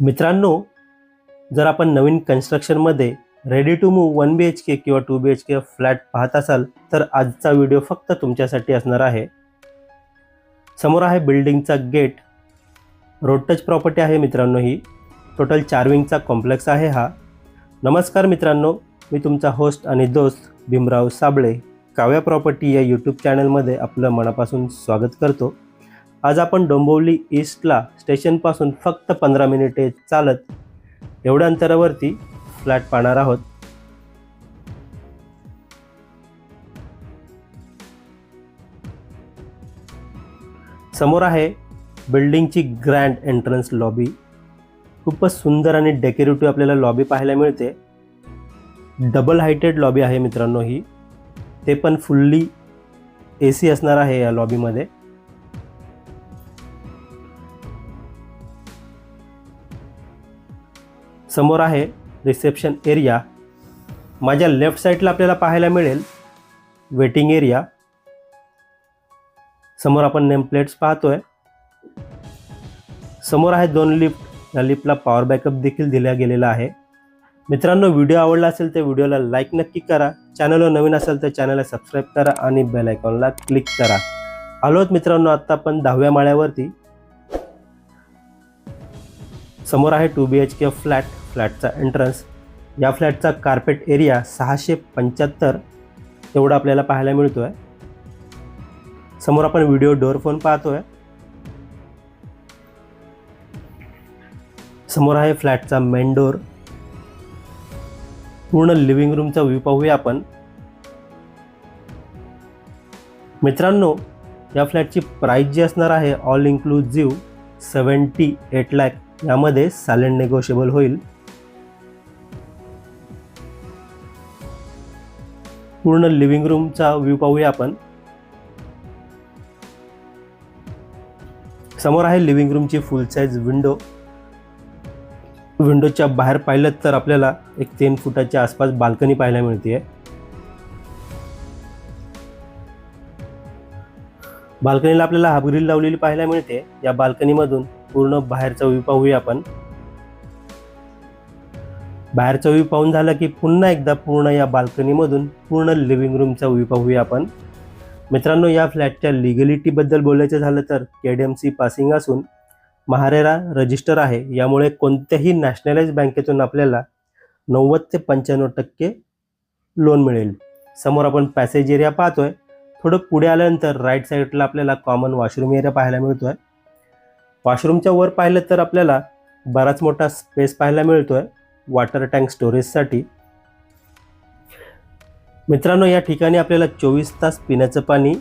मित्रांनो जर आपण नवीन कन्स्ट्रक्शनमध्ये ready to move one B H K किंवा two B H K flat पाहत असाल तर आजचा व्हिडिओ फक्त तुमच्यासाठी असणार आहे. समोर आहे बिल्डिंगचा गेट रोड टच प्रॉपर्टी आहे मित्रांनो ही. टोटल चार विंगचा कॉम्प्लेक्स आहे हा. नमस्कार मित्रांनो मी तुमचा होस्ट आणि दोस्त भीमराव साबळे. काव्या प्रॉपर्टी या यूट्यूब चॅनलमध्ये आपलं मनापासून स्वागत करतो. आज आपण डोंबिवली ईस्टला स्टेशनपासून फक्त पंधरा मिनिटे चालत एवढ्या अंतरावरती फ्लॅट पाहणार आहोत. समोर आहे बिल्डिंगची ग्रँड एंट्रन्स लॉबी. खूपच सुंदर आणि डेकोरेटिव्ह आपल्याला लॉबी पाहायला मिळते. डबल हायटेड लॉबी आहे मित्रांनो ही. ते पण फुल्ली ए सी असणार आहे या लॉबीमध्ये. समोर आहे रिसेप्शन एरिया. माझ्या लेफ्ट साईडला आपल्याला पाहायला मिळेल वेटिंग एरिया. समोर आपण नेम प्लेट्स आहे समोर आहे दोन लिफ्ट. या लिफ्टला पॉवर बॅकअप देखील दिला गेलेला आहे. मित्रांनो व्हिडिओ आवडला असेल तर व्हिडिओला लाईक नक्की करा. चॅनलवर नवीन असेल तर चॅनलला सबस्क्राईब करा आणि बेल आयकॉनला क्लिक करा. आलो मित्रांनो आत्ता आपण दहाव्या माळ्यावरती. समोर आहे two B H K flat फ्लॅटचा entrance या फ्लॅटचा कार्पेट एरिया सहाशे पंच्याहत्तर तेवढा आपल्याला पाहायला मिळतो आहे समोर आपण व्हिडिओ डोअर फोन पाहतो आहे समोर आहे फ्लॅटचा मेन डोअर पूर्ण लिव्हिंग रूमचा व्ह्यू पाहूया आपण. मित्रांनो या फ्लॅटची प्राईस जी असणार आहे all inclusive seventy eight lakh यामध्ये सायलेंट नेगोशिएबल होईल. पूर्ण लिव्हिंग रूमचा व्ह्यू पाहूया आपण. समोर आहे लिव्हिंग रूमची फुल साईज विंडो विंडोच्या बाहेर पाहिलं तर आपल्याला एक तीन फुटाच्या आसपास बाल्कनी पाहायला मिळते बाल्कनीला आपल्याला हाबग्रील ग्रिल लावलेली पाहायला मिळते. या बाल्कनीमधून पूर्ण बाहेरचा व्ह्यू पाहूया आपण. बाहेरचा व्ह्यू पाहून झाला की पुन्हा एकदा पूर्ण या बाल्कनीमधून पूर्ण लिव्हिंग रूमचा व्ह्यू पाहूया आपण. मित्रांनो या फ्लॅटच्या लिगलिटीबद्दल बोलायचं झालं तर K D M C passing असून महारेरा रजिस्टर आहे. यामुळे कोणत्याही नॅशनलाइज बँकेतून आपल्याला नव्वद ते पंच्याण्णव टक्के लोन मिळेल. समोर आपण पॅसेज एरिया पाहतोय. थोडं पुढे आल्यानंतर राईट साईडला आपल्याला कॉमन वॉशरूम एरिया पाहायला मिळतोय. वॉशरूमच्या वर पाहिलं तर आपल्याला बराच मोठा स्पेस पाहायला मिळतोय वॉटर टँक स्टोरेजसाठी मित्रांनो या ठिकाणी आपल्याला चोवीस तास पिण्याचं पाणी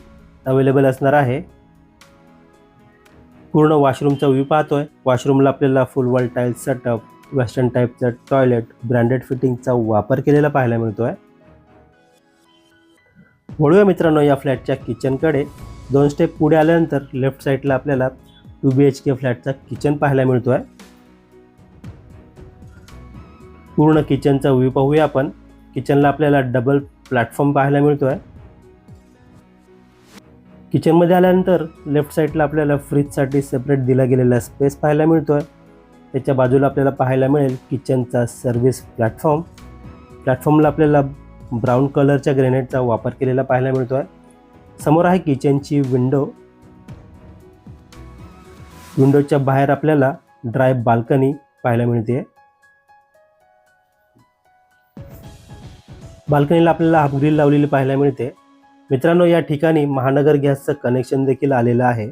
अवेलेबल असणार आहे. पूर्ण वॉशरूमचा व्ह्यू पाहतोय. वॉशरूमला आपल्याला full wall tiles setup western टाईपचं टॉयलेट ब्रँडेड फिटिंगचा वापर केलेला पाहायला मिळतो आहे वळूया मित्रांनो या फ्लॅटच्या किचनकडे दोन स्टेप पुढे आल्यानंतर लेफ्ट साईडला आपल्याला टू बी एच के फ्लॅटचा किचन पाहायला मिळतो आहे पूर्ण किचनचा व्ह्यू पाहूया आपण. किचनला आपल्याला डबल प्लॅटफॉर्म पाहायला मिळतो आहे किचनमध्ये आल्यानंतर लेफ्ट साईडला आपल्याला फ्रीजसाठी सेपरेट दिला गेलेला स्पेस पाहायला मिळतो आहे त्याच्या बाजूला आपल्याला पाहायला मिळेल किचनचा सर्व्हिस प्लॅटफॉर्म. प्लॅटफॉर्मला आपल्याला ब्राऊन कलरच्या ग्रेनेडचा वापर केलेला पाहायला मिळतो आहे समोर आहे किचनची विंडो. विंडोच्या बाहेर आपल्याला ड्राय बाल्कनी पाहायला मिळते. बाल्कनीला आपल्याला हाफ ग्रिल लावलेली पाहायला मिळते. मित्रांनो या ठिकाणी महानगर गॅसचं कनेक्शन देखील आलेलं आहे.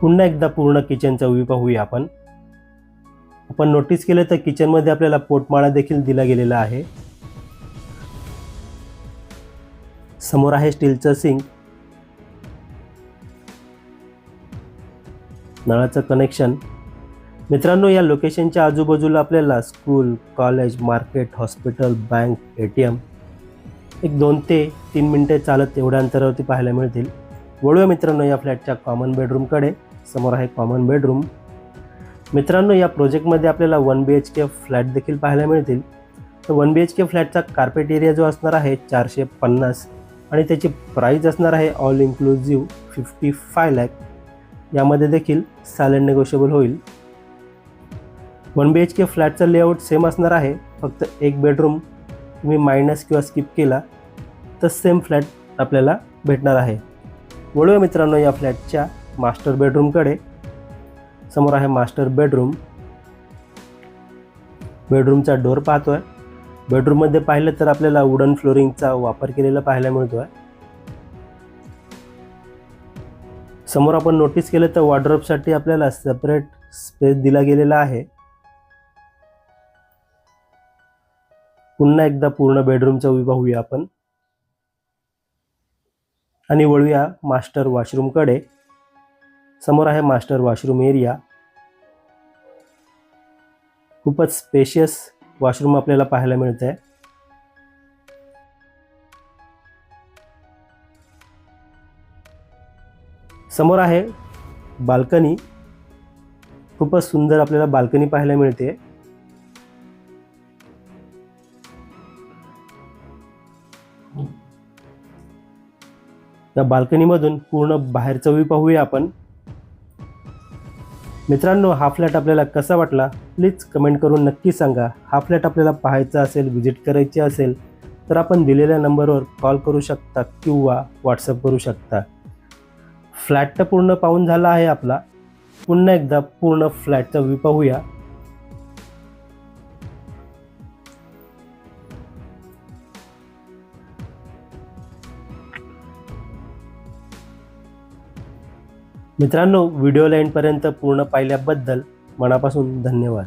पुन्हा एकदा पूर्ण किचनचा व्ह्यू पाहूया आपण. आपण नोटीस केलं तर किचनमध्ये आपल्याला पोटमाळा देखील दिला गेलेला आहे. समोर आहे स्टीलचं सिंक नळाचं कनेक्शन मित्रांनो या लोकेशनच्या आजूबाजूला आपल्याला school college market hospital bank A T M एक दोन ते तीन मिनटे चालत एवढ्या अंतरावरती पाहायला मिळतील. वळूया मित्रांनो या फ्लॅटच्या कॉमन बेडरूमकडे समोर आहे कॉमन बेडरूम मित्रांनो या प्रोजेक्टमध्ये आपल्याला one B H K flat देखील पाहायला मिळतील. तर वन बी एच के फ्लॅटचा कार्पेट एरिया जो असणार आहे चारशे पन्नास आणि त्याची प्राईज असणार आहे all inclusive fifty five lakh यामध्ये देखील सायलेंट नेगोशिएबल होईल. वन बी एच के फ्लॅटचा लेआउट सेम असणार आहे फक्त एक बेडरूम तुम्ही मायनस किंवा स्किप केला तर सेम फ्लॅट आपल्याला भेटणार आहे. वळूया मित्रांनो या फ्लॅटच्या मास्टर बेडरूमकडे समोर आहे मास्टर बेडरूम बेडरूमचा डोर पाहतो आहे बेडरूममध्ये पाहिलं तर आपल्याला वुडन फ्लोरिंगचा वापर केलेला पाहायला मिळतो आहे समोर आपण नोटीस केलं तर वॉर्ड्रॉपसाठी आपल्याला सेपरेट स्पेस दिला गेलेला आहे. पुन्हा एकदा पूर्ण बेडरूमचा उभी पाहूया आपण. आणि वळूया मास्टर वॉशरूमकडे समोर आहे मास्टर वॉशरूम एरिया खूपच स्पेशियस वॉशरूम आपल्याला पाहायला मिळत आहे समोर आहे बाल्कनी. खूपच सुंदर आपल्याला बाल्कनी पाहायला मिळते. या बाल्कनीमधून पूर्ण बाहेरचं व्ह्यू पाहूया आपण. मित्रांनो हा फ्लॅट आपल्याला कसा वाटला? प्लीज कमेंट करून नक्की सांगा. हा फ्लॅट आपल्याला पाहायचा असेल व्हिजिट करायची असेल तर आपण दिलेल्या नंबरवर कॉल करू शकता किंवा व्हॉट्सअप करू शकता. फ्लॅट तर पूर्ण पाहून झाला आहे आपला. पुन्हा एकदा पूर्ण फ्लॅटचा व्ह्यू पाहूया. मित्रांनो व्हिडिओ लाईनपर्यंत पूर्ण पाहिल्याबद्दल मनापासून धन्यवाद.